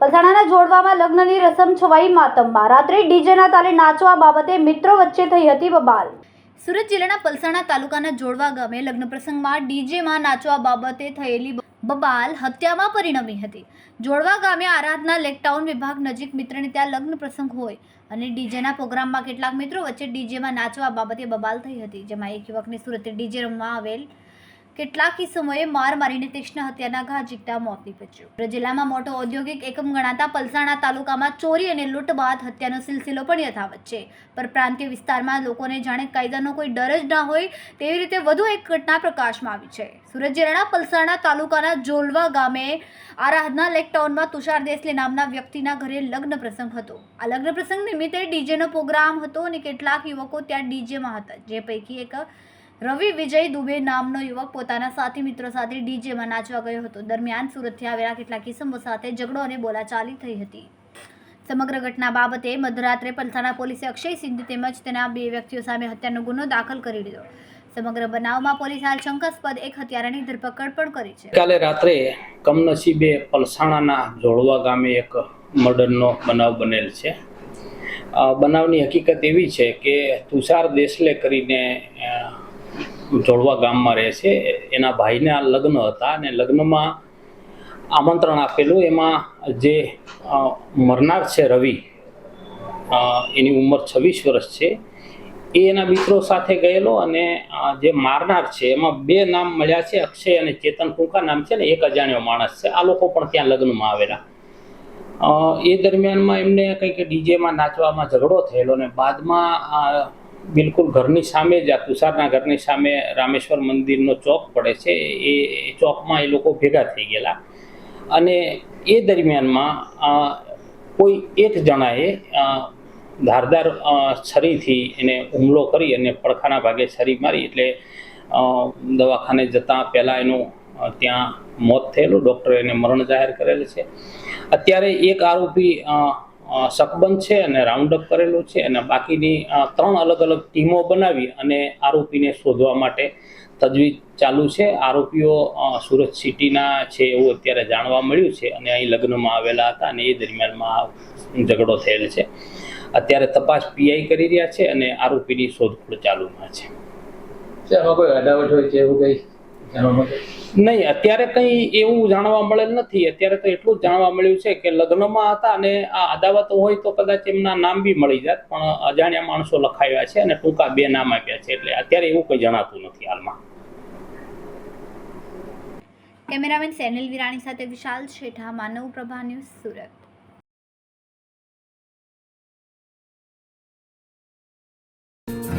પલસાણાના જોડવામાં લગ્નની રસમ છવાઈ માતમમાં. રાત્રે ડીજેના તાલે નાચવા બાબતે મિત્રો વચ્ચે થઈ હતી બબાલ. સુરત જિલ્લાના પલસાણા તાલુકાના જોડવા ગામે લગ્ન પ્રસંગમાં ડીજેમાં નાચવા બાબતે થયેલી બબાલ હત્યામાં પરિણમી હતી. જોડવા ગામે આરાધના લેકટાઉન વિભાગ નજીક મિત્રને ત્યાં લગ્ન પ્રસંગ હોય અને ડીજેના પ્રોગ્રામમાં કેટલાક મિત્રો વચ્ચે ડીજેમાં નાચવા બાબતે બબાલ થઈ હતી. જેમાં એક યુવકને સુરતે ડીજે રમવા આવેલ કેટલાક સમયે માર મારીને તીક્ષ્ણ હત્યાના ઘા ઝીકતા મોત નીપજ્યું. જિલ્લામાં મોટો ઔદ્યોગિક એકમ ગણાતા પલસાણા તાલુકામાં ચોરી અને લૂંટ બાદ હત્યાનો સિલસિલો પણ યથાવત છે. પર પ્રાંતીય વિસ્તારમાં લોકોને જાણે કાયદાનો કોઈ ડર જ ના હોય તેવી રીતે વધુ એક ઘટના પ્રકાશમાં આવી છે. સુરત જિલ્લાના પલસાણા તાલુકાના જોલવા ગામે આરાધના લેક ટાઉનમાં તુષાર દેસલે નામના વ્યક્તિના ઘરે લગ્ન પ્રસંગ હતો. આ લગ્ન પ્રસંગ નિમિત્તે ડીજેનો પ્રોગ્રામ હતો અને કેટલાક યુવકો ત્યાં ડીજેમાં હતા, જે પૈકી એક રવિ વિજય દુબે નામનો યુવક પોતાના સાથી મિત્રો સાથે ડીજેમાં નાચવા ગયો હતો. દરમિયાન સુરતથી આવેલા કેટલાક કિસ્મો સાથે ઝઘડો અને બોલાચાલી થઈ હતી. સમગ્ર ઘટના બાબતે મધરાત્રે પલસાણા પોલીસે અક્ષય સિંધ તેમજ તેના બે વ્યક્તિઓ સામે હત્યાનો ગુનો દાખલ કરી દીધો સમગ્ર બનાવમાં પોલીસ હાલ શંકાસ્પદ એક હત્યારાની ધરપકડ પણ કરી છે. કાલે રાત્રે કમનસીબે પલસાણાના જોડવા ગામે એક મર્ડરનો બનાવ બનેલ છે. બનાવની હકીકત એવી છે કે તુષાર દેસલે કરીને જોડવા ગામમાં રહે છે. એના ભાઈને આ લગ્ન હતા અને લગ્નમાં આમંત્રણ આપેલું. એમાં જે મરનાર છે રવિ એની ઉંમર છવ્વીસ વર્ષ છે. એ એના મિત્રો સાથે ગયેલો અને જે મારનાર છે, એમાં બે નામ મળ્યા છે, અક્ષય અને ચેતન કુંકા નામ છે ને એક અજાણ્યો માણસ છે. આ લોકો પણ ત્યાં લગ્નમાં આવેલા. એ દરમિયાનમાં એમને કંઈક ડીજેમાં નાચવામાં ઝઘડો થયેલો અને બાદમાં બિલકુલ ઘરની સામે જ આ તુષારના ઘરની સામે રામેશ્વર મંદિરનો ચોક પડે છે. એ ચોકમાં એ લોકો ભેગા થઈ ગયેલા. અને એ દરમિયાનમાં કોઈ એક જણાએ ધારદાર છરીથી એને હુમલો કરી અને પડખાના ભાગે છરી મારી એટલે દવાખાને જતાં પહેલાં એનું ત્યાં મોત થયેલું. ડૉક્ટરે એને મરણ જાહેર કરેલ છે. અત્યારે એક આરોપી શકબંધ છે અને રાઉન્ડ અપ કરેલું છે અને બાકીની ત્રણ અલગ અલગ ટીમો બનાવી અને આરોપીને શોધવા માટે તજવીજ ચાલુ છે. આરોપીઓ સુરત સિટીના છે એવું અત્યારે જાણવા મળ્યું છે અને અહીં લગ્નમાં આવેલા હતા અને એ દરમિયાનમાં આ ઝઘડો થયેલ છે. અત્યારે તપાસ પીઆઈ કરી રહ્યા છે અને આરોપીની શોધખોળ ચાલુમાં છે. કોઈ અડાવટ હોય છે એવું કંઈ નહીં, અત્યારે કંઈ એવું જાણવા મળેલ નથી. અત્યારે તો એટલું જ જાણવા મળ્યું છે કે લગ્નમાં હતા અને આ અદાવત હોય તો કદાચ એમના નામ બી મળી જાત, પણ અજાણ્યા માણસો લખાવ્યા છે અને ટૂંકા બે નામ આપ્યા છે. એટલે અત્યારે એવું કંઈ જણાતું નથી હાલમાં. કેમેરામેન સેનિલ વિરાણી સાથે વિશાલ શેઠા, માનવ પ્રભા ન્યૂઝ સુરત.